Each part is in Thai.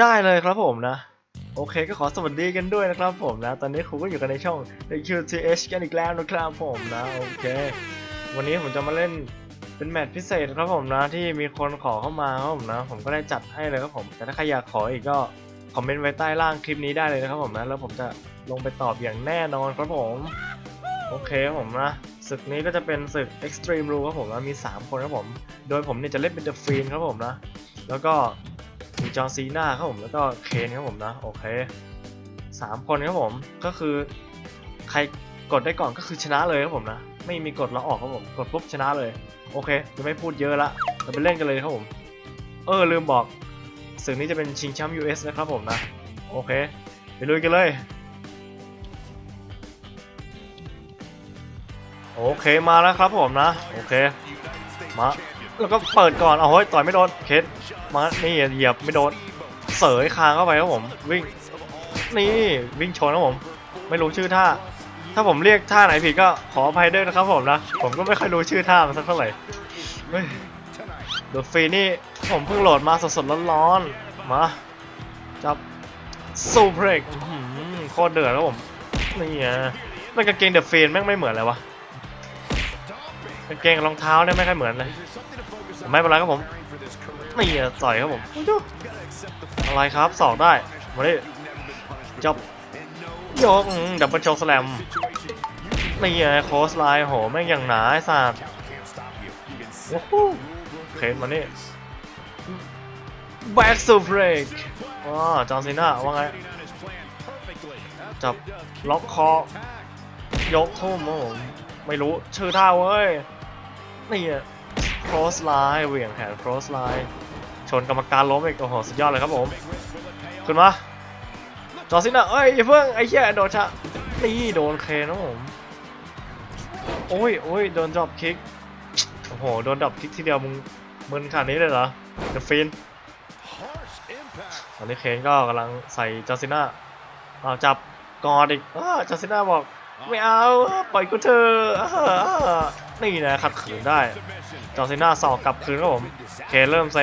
ได้เลยครับผมนะ โอเคก็ขอสวัสดีกันด้วยนะครับผมนะ ตอนนี้ครูก็อยู่กันในช่อง The QTH กันอีกแล้วนะครับผมนะ โอเค วันนี้ผมจะมาเล่นเป็นแมตช์พิเศษครับผมนะที่มีคนขอเข้ามาครับผมนะ ผมก็ได้จัดให้เลยครับผม แต่ถ้าใครอยากขออีกก็คอมเมนต์ไว้ใต้ล่างคลิปนี้ได้เลยนะครับผมนะ แล้วผมจะลงไปตอบอย่างแน่นอนครับผม โอเคครับผมนะศึกนี้ก็จะเป็นศึก Extreme Rule ครับผมนะมี 3 คนครับผม โดยผมเนี่ยจะเล่นเป็น The Fiend ครับผมนะ แล้วก็ มีจอห์นซีนาครับผมแล้วก็เคนครับผมนะโอเคสามคนครับผมก็คือใครกดได้ก่อนก็คือชนะเลยครับผมนะไม่มีกดแล้วออกครับผมกดปุ๊บชนะเลย โอเคจะไม่พูดเยอะละเราไปเล่นกันเลยครับผม เออลืมบอกศึกนี้จะเป็นชิงแชมป์ US นะครับผมนะโอเคไปลุยกันเลยโอเคมาแล้วครับผมนะ โอเค มา แล้วก็เปิดก่อนเอาเฮ้ยต่อยไม่โดนเคสมานี่เหยียบไม่โดน เสยคางเข้าไปครับผม วิ่ง นี่วิ่งชนครับผม ไม่รู้ชื่อท่า ถ้าผมเรียกท่าไหนผิดก็ขออภัยด้วยนะครับผมนะ ผมก็ไม่ค่อยรู้ชื่อท่ามันสักเท่าไหร่เดอะฟรีนี่ผมเพิ่งโหลดมาสดๆร้อนๆ มาจับซูเพรกโคตรเดือดครับผม นี่ไงมันกางเกงเดอะฟรีแม่งไม่เหมือนเลยวะ กางเกงกับรองเท้าเนี่ยไม่ค่อยเหมือนเลยไม่เป็นไรครับผมนี่อะต่อยครับผมอะไรครับสอกได้มาดิจบยกดับเบิลโชว์สแลมนี่ไงโคสไลน์โหแม่งอย่างหนาไอ้สัตว์โอ้โหเคสมานี่แบ็กซูเบรกอ๋อจอห์นซีน่าว่าไงจับล็อกคอยกทุ่มโอ้ไม่รู้ชื่อท่าเว้ย นี่อะ cross line เหวี่ยงแขน cross line ชนกรรมการล้มอีกโอ้โหสุดยอดเลยครับผมขึ้นมาจอซิน่าเอ้ยอย่าเพิ่งไอ้เหี้ยโดนชะนี่โดนเคนนะผมโอ้ยโอ้ยโดนดรอปคิกโอ้โหโดนดรอปคิกทีเดียวมึงมึนขนาดนี้เลยเหรอเดอะฟินตอนนี้เคนก็กำลังใส่จอซิน่าเอาจับกอดอีกอจอซิน่าบอกไม่เอาปล่อยกูเถอะ นี่นะขัดขืนได้จอร์ซิน่าสอกกลับคืนครับผมเคเริ่มเซ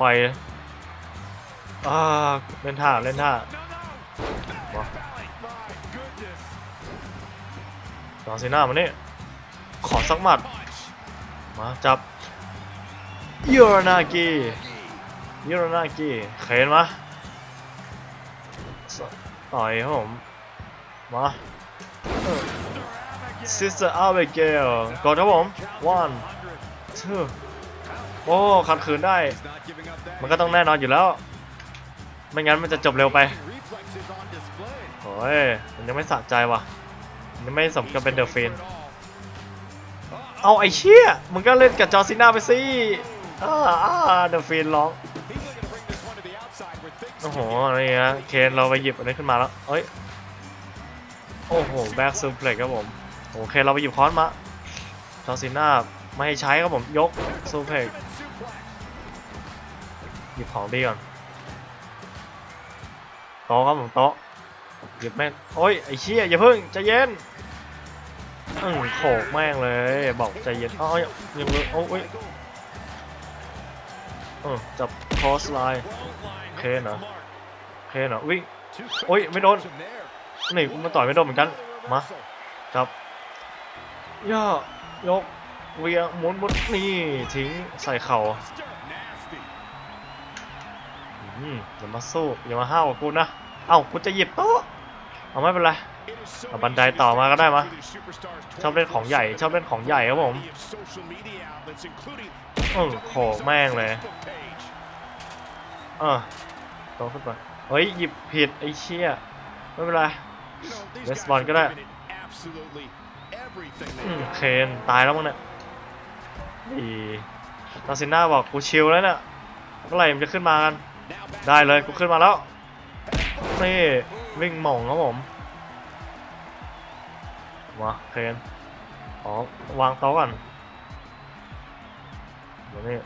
ปล่อยอ่าเล่นท่าเล่นท่าจอร์ซิน่ามาเนี่ขอสักหมัดมาจับยูรานากิยูรานากิเขนมาต่อยครับผมมา ซิสเตอร์อาเบเกลกดครับผม one two โอ้ขัดขืนได้ มันก็ต้องแน่นอนอยู่แล้ว ไม่งั้นมันจะจบเร็วไปโอ้ยมันยังไม่สะใจว่ะมันยังไม่สมกับเป็นเดอะฟินเอาไอ้เชี่ยมึงก็เล่นกับจอร์ซิน่าไปสิอ่าอ่าเดอะฟินร้องโอ้โหไอเนี่ฮะเคนเราไปหยิบอันนี้ขึ้นมาแล้วเอ้ย โอ้โห แบ็กซูเพล็กครับผม โอเคเราไปหยิบค้อนมาจอซิน่าไม่ให้ใช้ครับผมยกซูเพกหยิบของดีก่อนโต๊ะครับผมโต๊ะหยิบแม่งโอ้ยไอ้เชี่ยอย่าเพิ่งใจเย็นอืมโขกแม่งเลยบอกใจเย็นอ้อยยังเลยโอ้ยเออจับคอสไลน์เคนเหรอเคนเหรอวิ่งโอ้ยไม่โดนนี่กูมาต่อยไม่โดนเหมือนกันมาจับ ย่อยกเวียงหมุนหมุนนี่ทิ้งใส่เข่าอืมอย่ามาสู้อย่ามาห้าวกับกูนะ เอ้ากูจะหยิบโต๊ะเอาไม่เป็นไรเอาบันไดต่อมาก็ได้มะชอบเล่นของใหญ่ชอบเล่นของใหญ่ครับผมเออโขกแม่งเลยเออโตขึ้นไปเฮ้ยหยิบผิดไอ้เชี่ยไม่เป็นไรเลสบอลก็ได้ อืมเคนตายแล้วมั้งเนี่ยดีตาซิน่าบอกกูชิลแล้วเนี่ยเมื่อไหร่มันจะขึ้นมากัน ได้เลยกูขึ้นมาแล้ว นี่วิ่งหม่องครับผมมาเคนอ๋อวางโต๊ะก่อนเดี๋ยวนี้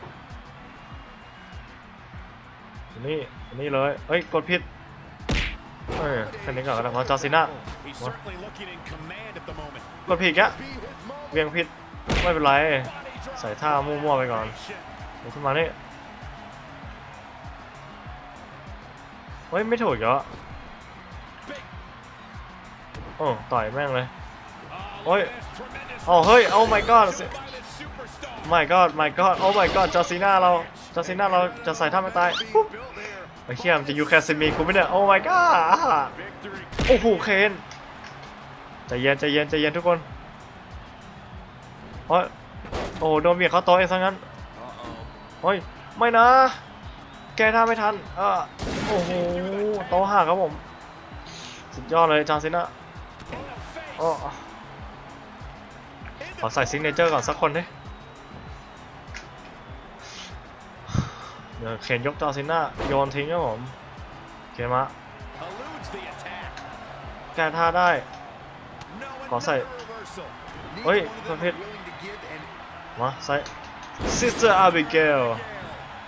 เดี๋ยวนี่เดี๋ยวนี่เลยเอ้ย กดผิดเอ้ยแค่นี้ก่อนก็ได้มาจอร์ซิน่า กดผิดอะเวียงผิดไม่เป็นไร ใส่ท่ามั่วๆไปก่อนเดี๋ยวขึ้นมานี่เฮ้ยไม่ถูกเหรอโอ้ต่อยแม่งเลยโอ้ยโอ้เฮ้ยโอ้ my god my god my god โอ้ my god จอซีน่าเราจอซีน่าเราจะใส่ท่าไม่ตายปุ๊บไอ้เหี้ยมจะยูแคสซิมีกูไหมเนี่ยโอ้ my god โอ้โหเคน เย็นใจเย็นใจเย็นทุกคนโอ้ยโอ้โหโดนเบียดเข้าโต๊ะเองซะงั้นโอ้ยไม่นะ แกท่าไม่ทันเออโอ้โหโต๊ะหักครับผม สุดยอดเลยจอร์ซีน่าโอ้ขอใส่ซิกเนเจอร์ก่อนสักคนดิเดี๋ยวเข็นยกจอร์ซีน่าโยนทิ้งครับผมเข็นมาแก้ท่าได้ข อใส่เฮ้ยประเภทมาใส่ Sister Abigail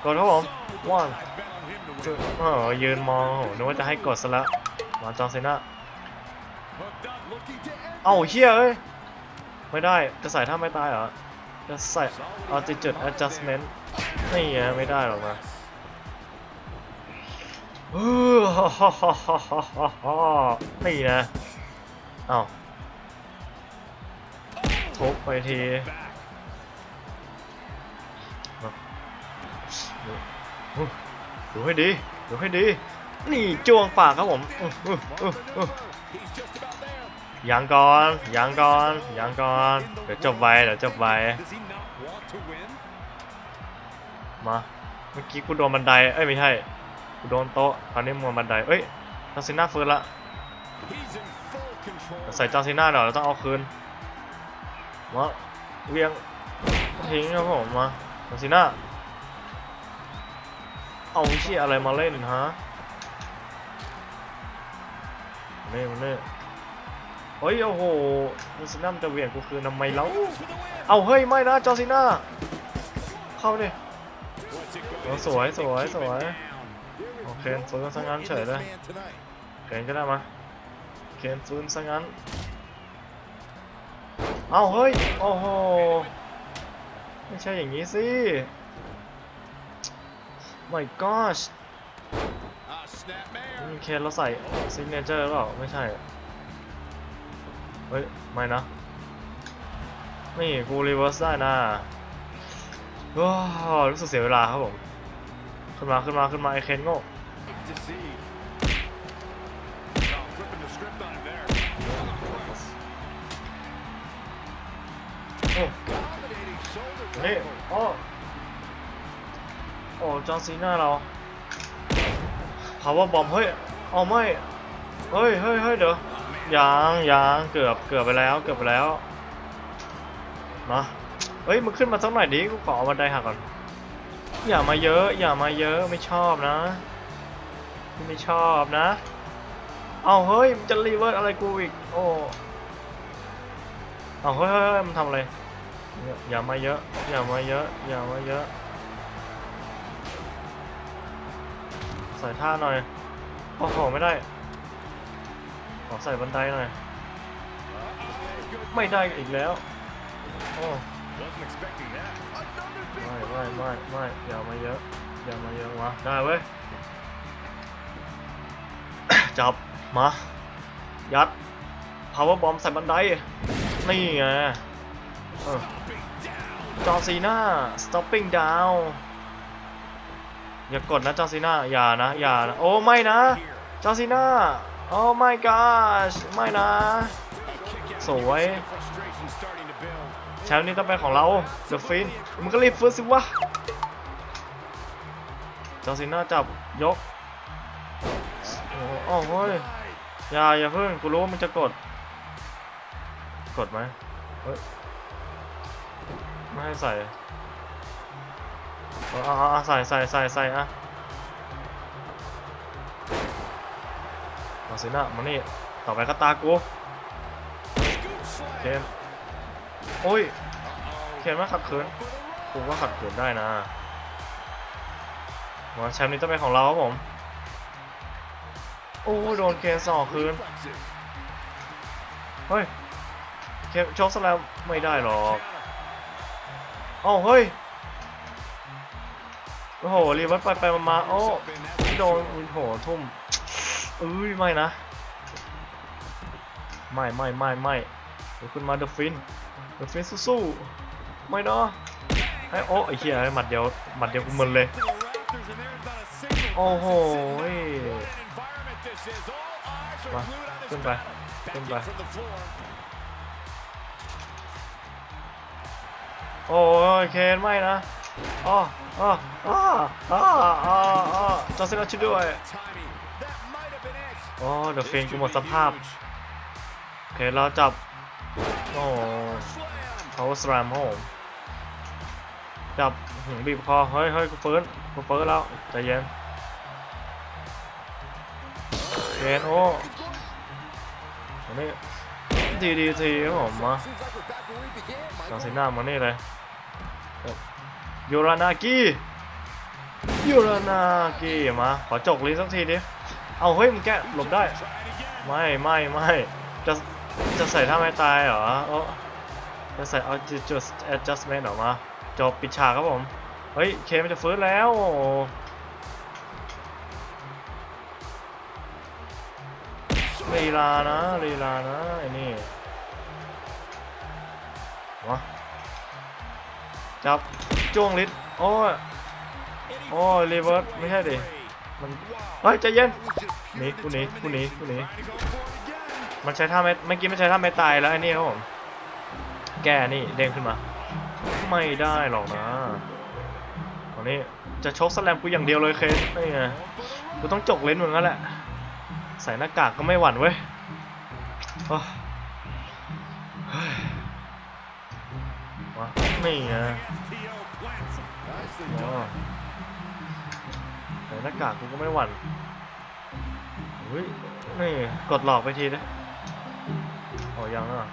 กดครับผม one two เออยืนมองโอ้โหนึกว่าจะให้กดซะแล้วมาจอร์ซีน่าเอ้าเฮียเอ้ยไม่ได้จะใส่ท่าไม่ตายเหรอจะใส่ altitude adjustment นี่ไงไม่ได้หรอกนะเออฮ่าฮ่าฮ่าฮ่าฮ่าฮ่านี่นะเอ้า ทุบไปทีดูให้ดีดูให้ดี นี่จ้วงปากครับผมอื้ออื้ออื้ออื้อยังก่อนยังก่อนยังก่อนเดี๋ยวจบไวเดี๋ยวจบไวมาเมื่อกี้กูโดนบันไดเอ้ยไม่ใช่กูโดนโต๊ะคราวนี้มัวบันไดเอ้ยจอร์ซิน่าฟื้นละใส่จอร์ซิน่าเดี๋ยวเราต้องเอาคืน มาเวียงทิ้งครับผมมาจอร์ซิน่าเอาเชี่ยอะไรมาเล่นฮะนี่มันนี่เฮ้ยโอ้โหจอร์ซิน่ามันจะเวียงกูคืนทำไมแล้วเอาเฮ้ยไม่นะจอร์ซิน่าเข้าดิสวยสวยสวยโอเคฟื้นซะงั้นเฉยเลยเคนก็ได้มาเคนฟื้นซะงั้น เอาเฮ้ย โอ้โห ไม่ใช่อย่างนี้สิ my gosh นี่เคนเราใส่ซิกเนเจอร์หรือเปล่า ไม่ใช่ เฮ้ย ไม่นะ นี่ กูรีเวิร์สได้นะว้าวรู้สึกเสียเวลาครับผม ขึ้นมา ขึ้นมา ขึ้นมา ไอเคนโง่ โอ้นี่โอ้โอ้จอร์ซีน่าเรา power bomb เฮ้ยเอาไม่เฮ้ยเฮ้ยเฮ้ยเดี๋ยวยังยังเกือบเกือบไปแล้วเกือบไปแล้วมาเฮ้ยมึงขึ้นมาสักหน่อยดิกูขอเอาบันไดหักก่อนอย่ามาเยอะ อย่ามาเยอะไม่ชอบนะ ไม่ชอบนะ เอาเฮ้ยมันจะรีเวิร์สอะไรกูอีกโอ้ เอาเฮ้ยเฮ้ยเฮ้ยมันทำอะไรอย่าอย่ามาเยอะ อย่ามาเยอะ อย่ามาเยอะ ใส่ท่าหน่อยโอ้โหไม่ได้ ขอใส่บันไดหน่อย ไม่ได้อีกแล้ว โอ้ไม่ไม่ไม่ไม่อย่ามาเยอะ อย่ามาเยอะวะ ได้เว้ย จับ มา ยัด power bomb ใส่บันได นี่ไงจอซีน่า stopping down อย่ากดนะจอซีน่า อย่านะ อย่านะ โอ้ไม่นะ จอซีน่า โอ้ my gosh ไม่นะ สวยแชมป์นี้ต้องเป็นของเราเดอะฟินมึงก็รีบฟื้นสิวะ จอซิน่าจับยก โอ้โหอยอย่าอย่าเพิ่งกูรู้ว่ามึงจะกด กดไหมเฮ้ยไม่ให้ใส่เอาเอาเอาใส่ใส่ใส่ใส่อะจอร์ซิน่ามานี่ต่อไปก็ตากูเกมโอ้ยเขนว่าขัดขืนกูว่าขัดขืนได้นะมาแชมป์นี้ต้องเป็นของเราครับผม โอ้โดนเคนสอกคืน เฮ้ย เคนชกสแลมไม่ได้หรอกอ้าเฮ้ย โอ้โหรีวิร์สไปไปมาโอ้โดนโอ้โหทุ่มเอ้ยไม่นะ ไม่ไม่ไม่ไม่เดี๋ยวขึ้นมาเดอะฟินเดอะฟินสู้ๆไม่เนาะไอ้โอ้ไอ้เหี้ยหมัดเดียวหมัดเดียวกูมึนเลยโอ้โหมาขึ้นไปขึ้นไป โอ้ยเคนไม่นะอ๋ออ๋ออ๋ออ๋ออ๋ออ๋อจอร์เซนช่วยด้วย โอ้เดอะฟินกูหมดสภาพโอเคเราจับ โอ้เขาสแลมโฮมจับหงบีบคอ เฮ้ยเฮ้ยกูฟื้นกูฟื้นแล้ว ใจเย็นเคนโอ้นนี้ดีดีทีผมมา จอร์เซน่ามานี่เลยยูรานากิยูรานากิมาขอจกลิ้นสักทีดิเอาเฮ้ยมึงแกหลบได้ ไม่ไม่ไม่จะจะใส่ท่าไม่ตายเหรอเออจะใส่เอาจุด just adjustment ออกมาจบปิดฉากครับผม เฮ้ย เคมันจะฟื้นแล้วลีลานะลีลานะไอ้นี่ วะจับจ้วงลิดโอ้ยโอ้ยรีเวิร์สไม่ใช่ดิมันเฮ้ยใจเย็นหนีกูหนีกูหนีกูหนีมันใช้ท่าไม่เมื่อกี้มันใช้ท่าไม่ตายแล้วไอ้นี่ครับผมแกนี่เด้งขึ้นมา ไม่ได้หรอกนะตอนนี้จะชกสแลมกูอย่างเดียวเลยเคนนี่ไงกูต้องจกเลนส์มึงแล้วแหละใส่หน้ากากก็ไม่หวั่นเว้ย โอ้เฮ้ยมานี่ไงอ๋อใส่หน้ากากกูก็ไม่หวั่นเฮ้ยนี่กดหลอกไปทีนะโอ้ยังอะ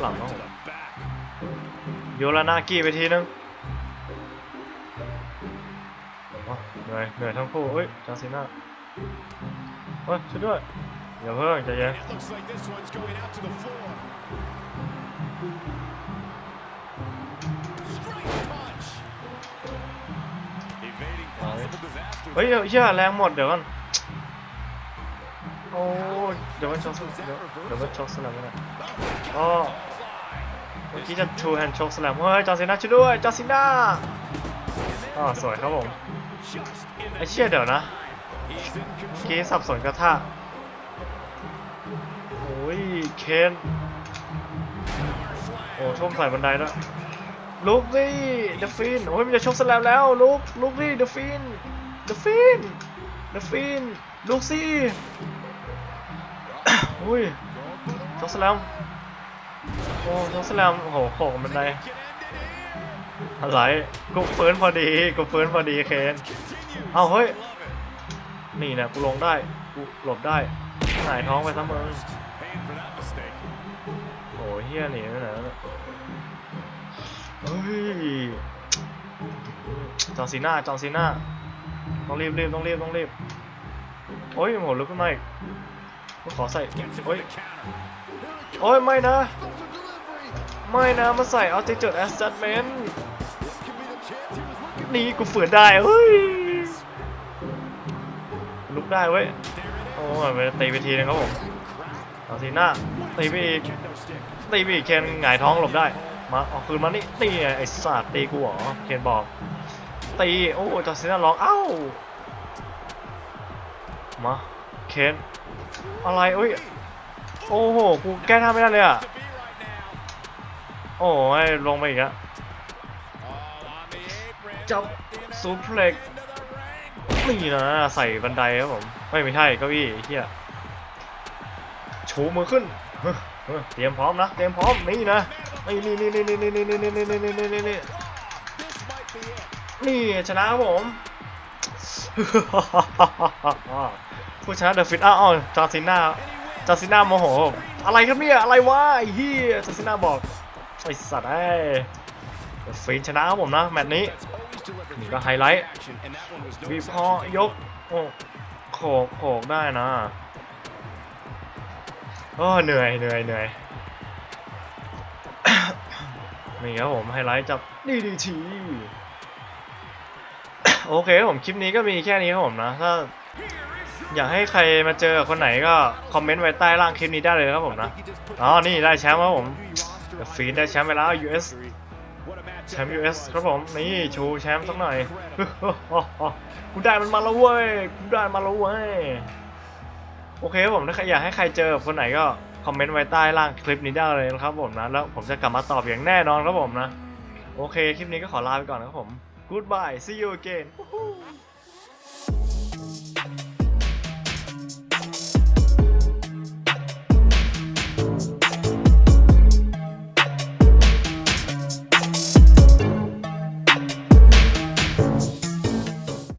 หลังเนาะโยรานากิไปทีนึงเหนื่อยเหนื่อยทั้งคู่เฮ้ยจาซิน่าเฮ้ยช่วยด้วย อย่าเพิ่งใจเย็น Looks like this one's going out to the floor. Straight punch. Evading possible disaster. เฮ้ยเหี้ยแรงหมดเดี๋ยวก่อนโอ้ยเดี๋ยวมันช็อกสเดี๋ยวเดี๋ยวมันช็อกสแลมไม่ได้อ๋อเมื่อกี้จะ two hand choke slam เฮ้ยจาซิน่าช่วยด้วยจาซิน่าอ๋อสวยครับผม Just in ไอ้เชี่ยเดี๋ยวนะ He's in เมื่อ control. กี้สับสนกระทะโอ้ย เคนโอ้ช่วงใส่บันไดด้วยลุกดิเดฟินโอ้ยมันจะชกสแลมแล้วลุกลุกดิเดฟินเดฟินเดฟินลุกสิโอ้ยชกสแลมโอ้ชกสแลมโอ้โหโขกบันไดอะไรกูเฟิร์นพอดีกูเฟิร์นพอดีเคนเอาเฮ้ยนี่นะกูลงได้กูหลบได้หายท้องไปซะมึง for that mistake. โอ้ยเฮียหนีไปไหนแล้วเนี่ยเฮ้ยจอห์นซีน่าจอห์นซีน่าต้องรีบรีบต้องรีบต้องรีบโอ้ยโหลุกขึ้นมาอีกกูขอใส่ Gets him โอ้ย with the counter. โอ้ยไม่นะ ไม่นะมาใส่ altitude adjustment นี่กูฝืนได้เฮ้ยลุกได้เว้ยโอ้ยไปตีไปทีนึงครับผม จอห์นซีน่าตีไปอีกตีไปอีกเคนหงายท้องหลบได้ มาเอาคืนมานี่ตีไงไอ้สัตว์ตีกูเหรอเคนบอก ตีโอ้จอร์ซิน่าร้องเอ้ามาเคนอะไรเอ้ยโอ้โหกูแก้ท่าไม่ได้เลยอะโอ้ยลงไปอีกอะ All on the apron. จับซูเพล็กนี่นะใส่บันไดครับผมไม่ไม่ใช่เก้าอี้ไอ้เฮีย ชูมือขึ้น เตรียมพร้อมนะ เตรียมพร้อม นี่นะ นี่นี่นี่นี่นี่นี่นี่นี่นี่นี่นี่นี่นี่นี่ชนะครับผม ผู้ชนะเดอะฟิตอ้าวจอร์ซิน่าจอร์ซิน่าโมโห อะไรครับเนี่ย อะไรวะไอ้เหี้ยจอร์ซิน่าบอก ไอ้สัตว์ไอ้ฟิตชนะครับผมนะ แมตช์นี้นี่ก็ไฮไลท์บีบคอยกโอ้โขกโขกได้นะ โอ้เหนื่อยเหนื่อยเหนื่อยนี่ครับผมไฮไลท์จับดีดีทีโอเคครับผมคลิปนี้ก็มีแค่นี้ครับผมนะถ้าอยากให้ใครมาเจอกับคนไหนก็คอมเมนต์ไว้ใต้ล่างคลิปนี้ได้เลยครับผมนะอ๋อนี่ได้แชมป์ครับผมฟีดได้แชมป์ไปแล้ว US แชมป์ US ครับผมนี่ชูแชมป์สักหน่อยกูได้มันมาแล้วเว้ยกูได้มาแล้วเว้ย โอเคครับผมถ้าอยากให้ใครเจอกับคนไหนก็คอมเมนต์ไว้ใต้ล่างคลิปนี้ได้เลยนะครับผมนะแล้วผมจะกลับมาตอบอย่างแน่นอนครับผมนะ โอเคคลิปนี้ก็ขอลาไปก่อนนะครับผม Goodbye see you again